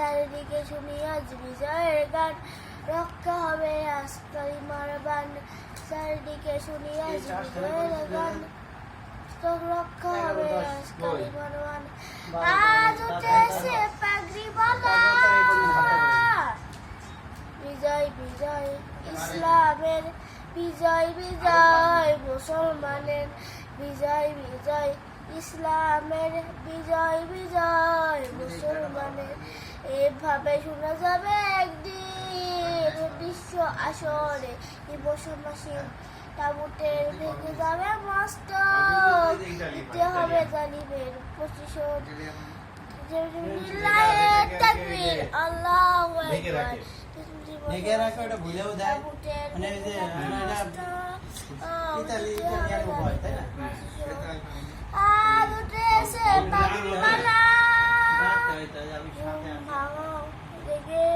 চারিদিকে শুনি আজ বিজয়ের গান। রক্ষা হবে আজ কালিমার বান চারিদিকে শুনি আজ বিজয়ের গান। রক্ষা হবে আজ কালিমার বান আজ উঠেছে পাগড়ি বিজয় বিজয় ইসলামের বিজয় বিজয় মুসলমানের বিজয় বিজয় ইসলামের বিজয় বিজয়। এভাবে শোনা যাবে একদিন বিশ্ব আসরে। ইমোশনশীল তাবুটের ভেঙে যাবে মস্ত। দিতে হবে জালিমের প্রতিশোধ। তাকবীর। আল্লাহু ঢেকে রাখে। ভুলেও দেয়। মানে যে, ইতালি ইতালিয়ান তাই না? 되게요.